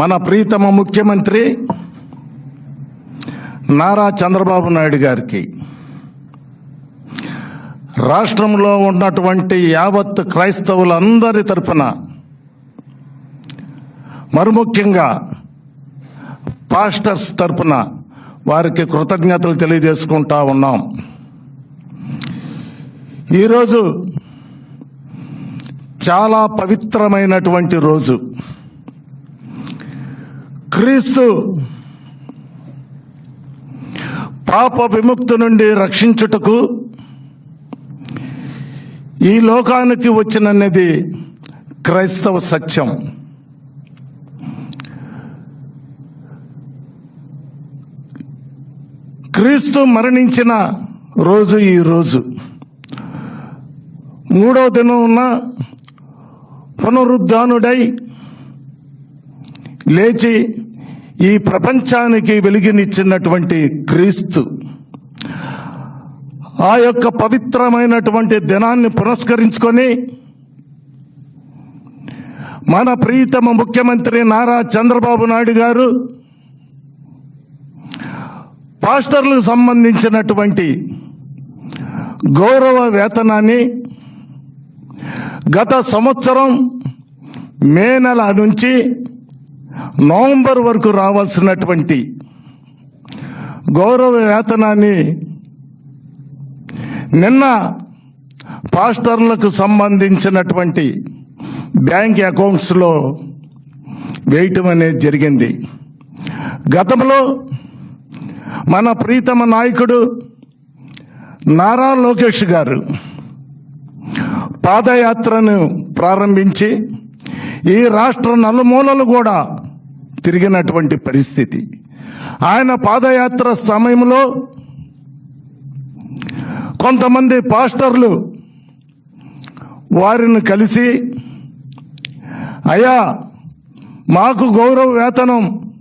మన ప్రీతమ ముఖ్యమంత్రి నారా చంద్రబాబు నాయుడు గారికి రాష్ట్రంలో ఉన్నటువంటి యావత్ క్రైస్తవులందరి తరఫున మరి ముఖ్యంగా పాస్టర్స్ తరఫున వారికి కృతజ్ఞతలు తెలియజేసుకుంటా ఉన్నాం. ఈరోజు చాలా పవిత్రమైనటువంటి రోజు. క్రీస్తు పాప విముక్తి నుండి రక్షించుటకు ఈ లోకానికి వచ్చిననేది క్రైస్తవ సత్యం. క్రీస్తు మరణించిన రోజు ఈ రోజు. మూడవ దినం పునరుద్ధానుడై లేచి ఈ ప్రపంచానికి వెలుగునిచ్చినటువంటి క్రీస్తు ఆ యొక్క పవిత్రమైనటువంటి దినాన్ని పురస్కరించుకొని మన ప్రీతమ ముఖ్యమంత్రి నారా చంద్రబాబు నాయుడు గారు పాస్టర్లకు సంబంధించినటువంటి గౌరవ వేతనాన్ని గత సంవత్సరం మే నెల నుంచి నవంబర్ వరకు రావాల్సినటువంటి గౌరవ వేతనాన్ని నిన్న పాస్టర్లకు సంబంధించినటువంటి బ్యాంక్ అకౌంట్స్లో వేయటం అనేది జరిగింది. గతంలో మన ప్రీతమ నాయకుడు నారా లోకేష్ గారు పాదయాత్రను ప్రారంభించి ఈ రాష్ట్ర నలుమూలలు కూడా తిరిగినటువంటి పరిస్థితి. ఆయన పాదయాత్ర సమయంలో కొంతమంది పాస్టర్లు వారిని కలిసి అయ్యా మాకు గౌరవ వేతనం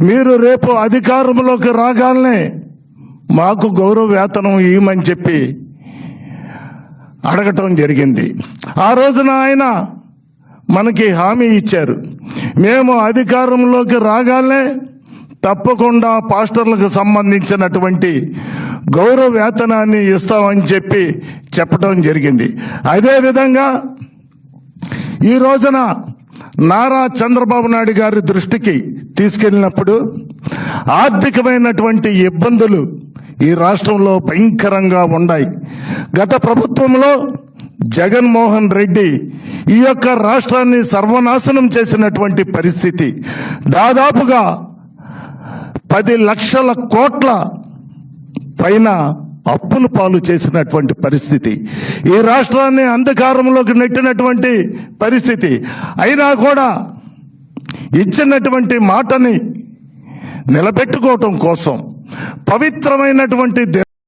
మీరు రేపు అధికారంలోకి రాగానే మాకు గౌరవ వేతనం ఇవ్వమని చెప్పి అడగటం జరిగింది. ఆ రోజున ఆయన మనకి హామీ ఇచ్చారు. మేము అధికారంలోకి రాగానే తప్పకుండా పాస్టర్లకు సంబంధించినటువంటి గౌరవ వేతనాన్ని ఇస్తామని చెప్పి చెప్పడం జరిగింది. అదేవిధంగా ఈ రోజున నారా చంద్రబాబు నాయుడు గారి దృష్టికి తీసుకెళ్ళినప్పుడు ఆర్థికమైనటువంటి ఇబ్బందులు ఈ రాష్ట్రంలో భయంకరంగా ఉన్నాయి. గత ప్రభుత్వంలో జగన్మోహన్ రెడ్డి ఈ యొక్క రాష్ట్రాన్ని సర్వనాశనం చేసినటువంటి పరిస్థితి. దాదాపుగా పది లక్షల కోట్ల పైన అప్పులు పాలు చేసినటువంటి పరిస్థితి. ఈ రాష్ట్రాన్ని అంధకారంలోకి నెట్టినటువంటి పరిస్థితి. అయినా కూడా ఇచ్చినటువంటి మాటని నిలబెట్టుకోవటం కోసం పవిత్రమైనటువంటి